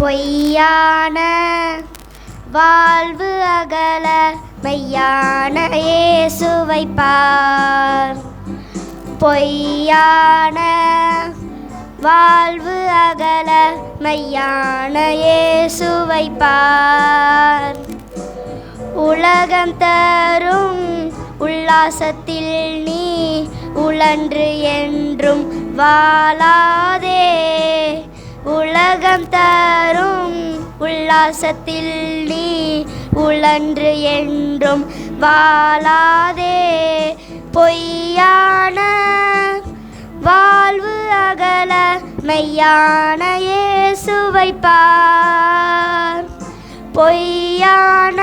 பொய்யான வாழ்வு அகல மெய்யான இயேசுவை பார். பொய்யான வாழ்வு அகல மெய்யான இயேசுவை பார். உலகம் தரும் உல்லாசத்தில் நீ உழன்று என்றும் வாழாதே. உலகம் தரும் உல்லாசத்தில் நீ உழன்று என்றும் வாழாதே. பொய்யான வாழ்வு அகல மெய்யான இயேசுவை பார். பொய்யான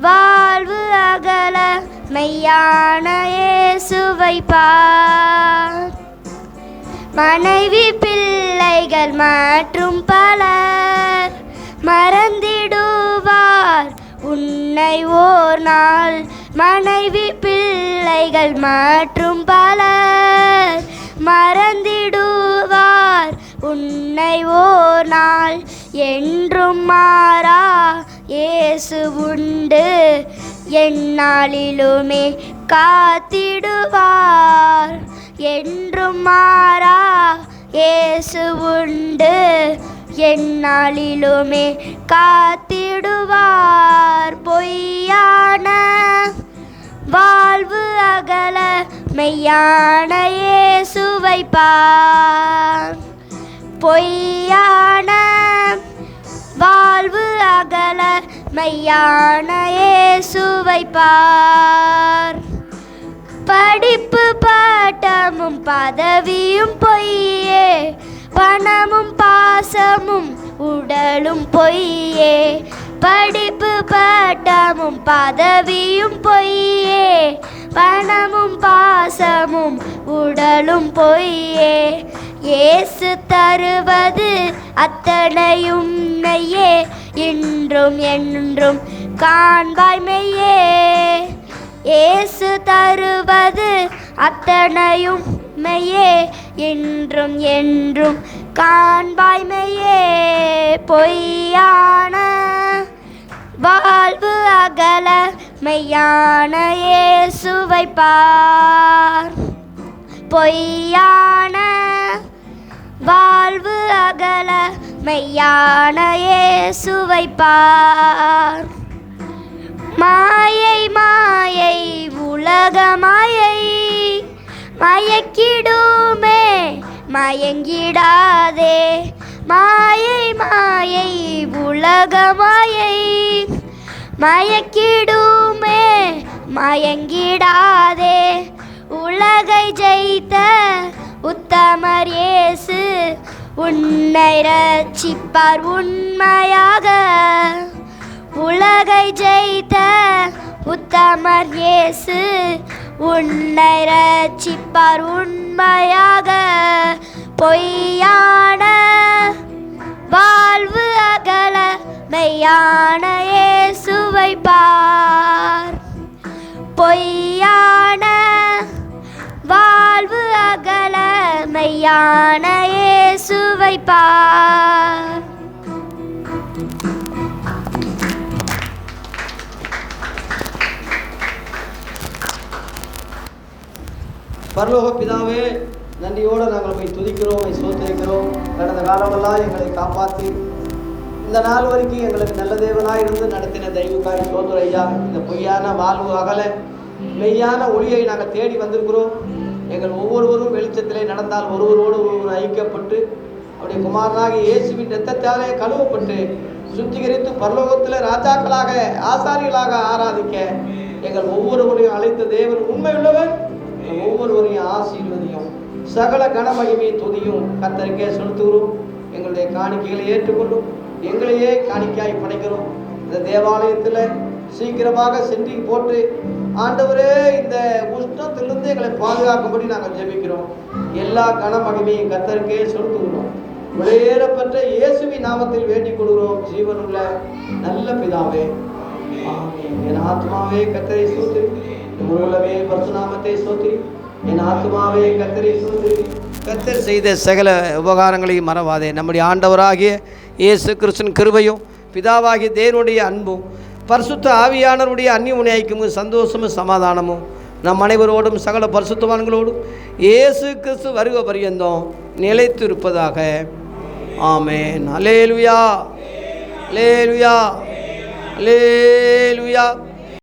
வாழ்வு அகல மெய்யான இயேசுவை பார். மனைவி பிள்ளைகள் மற்றும் பலர் மறந்திடுவார். உன்னை ஓர் நாள் மனைவி பிள்ளைகள் மற்றும் பலர் மறந்திடுவார். உன்னை ஓர் நாள் என்றும் மாறா இயேசு உண்டு. எந்நாளிலுமே காத்திடுவார். என்றும் மாறா இயேசு உண்டு. எந்நாளிலுமே காத்திடுவார் பொய்யான. வாழ்வு அகல மெய்யான இயேசுவை பார் பொய்யான. வாழ்வு அகல மெய்யான இயேசுவை பார். படிப்பு பாட்டமும் பதவியும் பொய்யே பணமும் பாசமும் உடலும் பொய்யே. படிப்பு பட்டமும் பதவியும் பொய்யே. பணமும் பாசமும் உடலும் பொய்யே. இயேசு தருவது அத்தனையும் மெய்யே இன்றும் என்றும் காண்பாய் மெய்யே. இயேசு தருவது அத்தனையும் மெய்யே இன்றும் என்றும் காண்பாய்மையே பொய்யான. வாழ்வு அகல மெய்யான இயேசுவை பார். பொய்யான. வாழ்வு அகல மெய்யான இயேசுவை பார். மாயை மாயை உலக மாயை மயக்கிடும் மயங்கிடாதே. மாயை மாயை உலக மாயை மயக்கிடுமே மயங்கிடாதே. உலகை ஜெயித்த உத்தமர் இயேசு உன்னை ரட்சிப்பார் உண்மையாக. உலகை ஜெயித்த உத்தமர் இயேசு உன்னை ரட்சிப்பார் உண்மையாக. பொய்யான வாழ்வு அகல மெய்யான இயேசுவை பார். பொய்யான வாழ்வு அகல மெய்யான இயேசுவை பார். பரலோக பிதாவே நன்றியோடு நாங்கள் உண்மை துதிக்கிறோம் உண்மை சோத்தரிக்கிறோம். கடந்த காலமெல்லாம் எங்களை காப்பாற்றி இந்த நாள் வரைக்கும் எங்களுக்கு நல்ல தேவனாக இருந்து நடத்தின தெய்வக்காரி சோதர் ஐயா இந்த பொய்யான வாழ்வு அகலை மெய்யான ஒளியை நாங்கள் தேடி வந்திருக்கிறோம். எங்கள் ஒவ்வொருவரும் வெளிச்சத்திலே நடந்தால் ஒருவரோடு ஒருவர் ஐக்கியப்பட்டு அப்படி குமாரனாகி இயேசுவின் ரத்தத்தாலே கழுவப்பட்டு சுத்திகரித்து பரலோகத்தில் ராஜாக்களாக ஆசாரிகளாக ஆராதிக்க எங்கள் ஒவ்வொருவரையும் அழைத்த தேவன் உண்மை உள்ளவர் ஒவ்வொருவரையும் ஆசீர்வதியும் சகல கனமகிமை துதியும் கத்தருக்கே செலுத்துகிறோம். எங்களுடைய காணிக்கைகளை ஏற்றுக்கொள்ளும். எங்களையே காணிக்கையாய் படைக்கிறோம். இந்த தேவாலயத்தில் சீக்கிரமாக சென்றி போட்டு ஆண்டவரே இந்த உஷ்ணத்திலிருந்து எங்களை பாதுகாக்கும்படி நாங்கள் ஜெபிக்கிறோம். எல்லா கனமகிமையும் கத்தருக்கே செலுத்துகிறோம். விளையேறப்பட்ட இயேசுவி நாமத்தில் வேண்டிக் கொள்கிறோம். ஜீவனுள்ள நல்ல பிதாவே. என் ஆத்மாவே கத்தரை சோத்திரி என் பரசுநாமத்தை சோத்திரி என் ஆத்மாவே கத்தரை கத்தர் செய்த சகல உபகாரங்களையும் மறவாதே. நம்முடைய ஆண்டவராகிய இயேசு கிறிஸ்துவின் கிருபையும் பிதாவாகிய தேவனுடைய அன்பும் பரிசுத்த ஆவியானவருடைய அந்நிய ஐக்கியமும் சந்தோஷமும் சமாதானமும் நம் அனைவரோடும் சகல பரிசுத்தவான்களோடும் இயேசு கிறிஸ்து வருக பரியந்தம் நிலைத்து இருப்பதாக ஆமேன். அலேலுயா லேலுயா லேலுயா